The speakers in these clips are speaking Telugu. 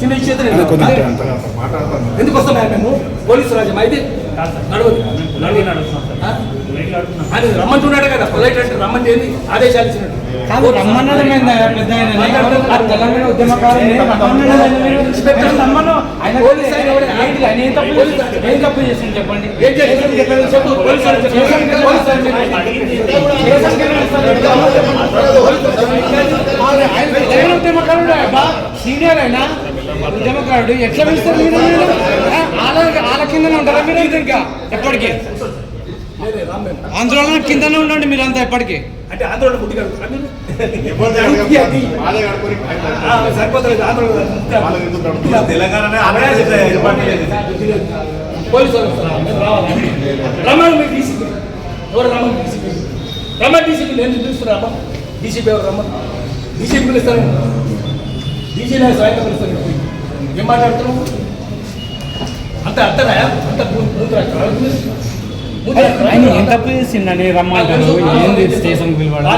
చిన్న నేను ఎందుకు వస్తున్నాయి? మేము? పోలీసు రాజ్యం అయితే నడవదు రమ్మంటున్నాడు కదా పొలైట్ అంటే రమ్మని చేయండి ఆదేశాలు ఇచ్చినట్టు. కాదు రమ్మన్నది పెద్ద తెలంగాణ ఏం తప్పు చెప్పండి? ఉద్యమకారుడు సీనియర్ అయినా ఉద్యమకారుడు ఎట్లా పిలుస్తారు మీరు మీరు? వాళ్ళ కిందనే ఉంటారా మీరు ఇంకా ఎప్పటికీ. ఆందోళన కిందనే ఉండండి మీరంతా ఎప్పటికీ అంటే ఆందోళన ముట్టి కడుగుతారా మీరు? ముట్టి అది. ఆ, సరిపోతలేదు ఆందోళన. తెలంగాణనే పోలీసు? మీరు మీకు డీసీపీ ఎవరు డీసీపీ డీసీపీ నేను పిలుస్తున్నా రమ్మ డీసీపీ ఎవరు రమ్మని డీసీపీ పిలుస్తాను డీసీనే స్వయంగా పిలుస్తాను పోయి. ఏం మాట్లాడుతున్నావు? అంత అర్థరాయా అంత ఆయన ఏం తప్పు చేసిండని రమ్మంటారు? ఏంది స్టేషన్ పిలవడం?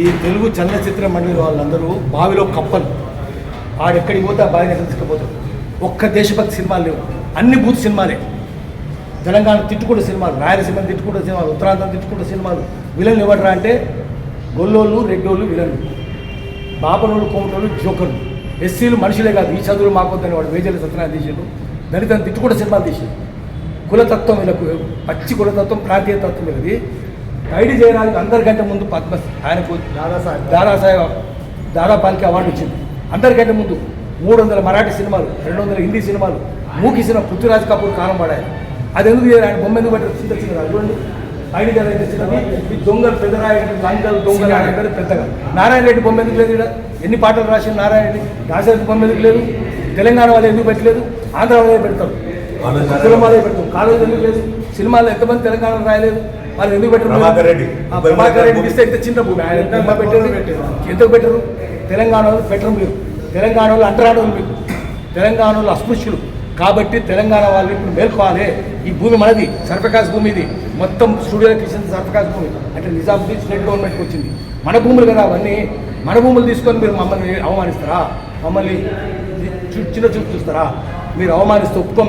ఈ తెలుగు చలనచిత్ర మండలి వాళ్ళందరూ బావిలో కప్పలు. ఆడెక్కడికి పోతే ఆ బావిని ఎక్కడ తీసుకుపోతారు. ఒక్క దేశభక్తి సినిమాలు లేవు. అన్ని బూత్ సినిమాలే. తెలంగాణ తిట్టుకుంటే సినిమాలు రాయలసీమ తిట్టుకుంటే సినిమాలు ఉత్తరాంధ్ర తిట్టుకుంటే సినిమాలు. విలన్లు ఎవడరా అంటే గొల్లోళ్ళు రెడ్డోళ్ళు విలన్లు. బాపనోళ్ళు కోమటోళ్ళు జోకర్లు. ఎస్సీలు మనుషులే కాదు ఈ చదువులు మాకొద్దని వాడు వేజల సత్యనారాయణ తీసాడు. దళితం తిట్టుకుంటే సినిమాలు తీసాడు. కులతత్వం వీళ్ళకు పచ్చి కులతత్వం ప్రాంతీయ తత్వం వీళ్ళది ఐడి జయరాజు అందరికంటే ముందు పద్మ ఆయనకు దాదాసాహెబ్. దాదాసాహెబ్ దాదాపాలికి అవార్డు వచ్చింది అందరికంటే ముందు మూడు వందల మరాఠీ సినిమాలు రెండు వందల హిందీ సినిమాలు మూకి సినిమా పృథ్వీరాజ్ కపూర్ కాలం పడాయి అది ఎందుకు? ఆయన బొమ్మ ఎందుకు పెట్టారు? చిన్న చిన్నది చూడండి ఐడి గారు అయితే చిన్నది ఈ దొంగలు పెద్దరాయి లంగలు దొంగలు అంటే పెద్దగా నారాయణ రెడ్డి బొమ్మ ఎందుకు లేదు? ఎన్ని పాటలు రాసిన నారాయణ రెడ్డి? రాజశేఖర్ బొమ్మ ఎందుకు లేదు? తెలంగాణ వాళ్ళు ఎందుకు పెట్టలేదు? ఆంధ్ర వాళ్ళే పెడతారు. వాళ్ళే పెడతారు. కాలేజ్ ఎందుకు లేదు? సినిమాలు ఎంతమంది తెలంగాణ రాయలేదు? వాళ్ళు ఎందుకు పెట్టరు? ప్రభాకర్ రెడ్డి. ప్రభాకర్ రెడ్డి ఇస్తే ఇంత చిన్న భూమి. ఆయన ఎంత పెట్టారు? ఎందుకు పెట్టరు? తెలంగాణ వాళ్ళు పెట్టరు మీరు తెలంగాణ వాళ్ళు అంటరాడోళ్ళు మీకు తెలంగాణ వాళ్ళు అస్పృశ్యులు. కాబట్టి తెలంగాణ వాళ్ళు ఇప్పుడు మేల్కోవాలి ఈ భూమి మనది సర్ఫకాస్ భూమి ఇది మొత్తం స్టూడియోలకు ఇచ్చింది సర్ఫకాస్ భూమి అంటే నిజాముద్దీన్ స్టేట్ గవర్నమెంట్కి వచ్చింది మన భూములు కదా అవన్నీ మన భూములు తీసుకొని మీరు మమ్మల్ని అవమానిస్తారా మమ్మల్ని చిన్న చూపు చూస్తారా మీరు అవమానిస్తే ఒప్పుకోం